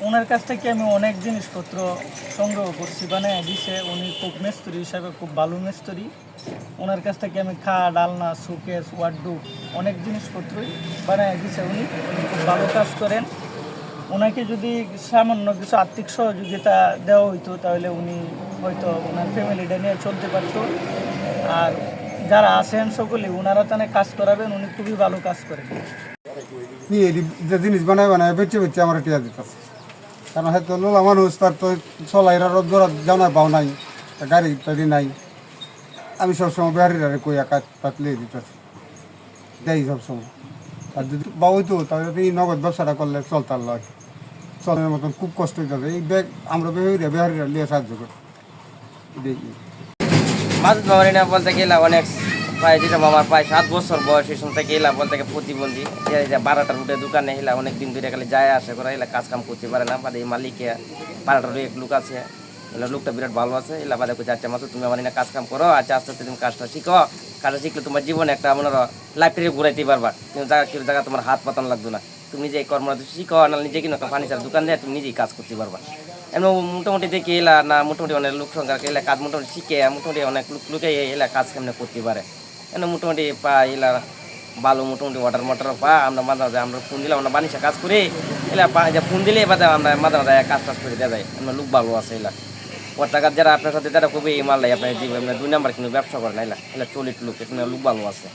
ওনার কাছ থেকে আমি অনেক জিনিসপত্র সংগ্রহ করছি। মানে দিছে, উনি খুব মেস্তরি হিসাবে খুব ভালো মেস্তরি। ওনার কাছ থেকে আমি খাট, আলনা সুকেস ওয়ার্ডুপ অনেক জিনিসপত্রই বানায় দিছে উনি। উনি খুব ভালো কাজ করেন। ওনাকে যদি সামান্য কিছু আর্থিক সহযোগিতা দেওয়া হইতো, তাহলে উনি হয়তো ওনার ফ্যামিলিটা নিয়ে চলতে পারতো। আর যারা আছেন সকলে ওনারা তানে কাজ করাবেন, উনি খুবই ভালো কাজ করেন। জিনিস বানায় বানায় বেঁচে বেচে আমার টিয়া দিতেছে। কারণ হয়তো লোলা মানুষ তার তো চলাইরা রোদ্দরা জানায় পাও নাই তা গাড়ি টাড়ি নাই। আমি সবসময় বেহারিরা কই একা পাতলে দিতেছি। দেই সবসময়। আর যদি বাবুই তো তাহলে এই নগদ ব্যবসাটা করলে চলতার লয় চলার মতন খুব কষ্ট হইতেছে এই ব্যাগ আমরা বেহারিরা বেহারিরা নিয়ে সাহায্য করি। দেখি মাসুদ মামারিনা বলতে গেলে অনেক প্রায় যেটা মামার প্রায় সাত বছর বয়স, এই সময় থেকে এলা বলতে গেলে প্রতিবন্ধী। বারোটা রুটে দোকানে এলা অনেক দিন ধরে খালি যায় আসে করে এলা কাজ কাম করতে পারে না। বাদে এই মালিকে বারোটা এক লোক আছে, এলা লোকটা বিরাট ভালো আছে। এলা বাদে কইছে আচ্ছা মাসুদ, তুমি আমার এনে কাজ কাম করো আচ্ছা আস্তে আস্তে তুমি কাজটা শিখো। কাজটা শিখলে তোমার জীবনে একটা মনে লাইফটাকে ঘুরাইতে পারবা। তুমি জায়গা, কেউ জায়গা তোমার হাত পাতানো লাগতো না। তুমি নিজে কর্মটা শিখো না নিজে কিনো ফার্নিচার দোকান দেয় তুমি নিজেই কাজ করতে পারবা। এমন মোটামুটি দেখি এলা না, মোটামুটি অনেক লোক সংখ্যা এলা কাজ মোটামুটি শিখে, মোটামুটি অনেক লোক লোকে এলা কাজ কেমনে করতে পারে। এনে মোটামুটি পা এলা ভালো মোটামুটি ওয়াটার মোটর পা আমরা মাঝে মাঝে আমরা ফোন দিলে আমরা বানিসা কাজ করি। এলা ফোন দিলে এবার আমরা মাঝে মাঝে কাজ টাজ করে দেওয়া যায়। আমরা লুক ভালো আছে এলা। ওর টাকা যারা আপনার সাথে যারা খুবই মাল দিব আপনার দুই নাম্বার কিন্তু ব্যবসা করে না এলা। এলা চলিত লোক, এখানে লুক ভালো আছে।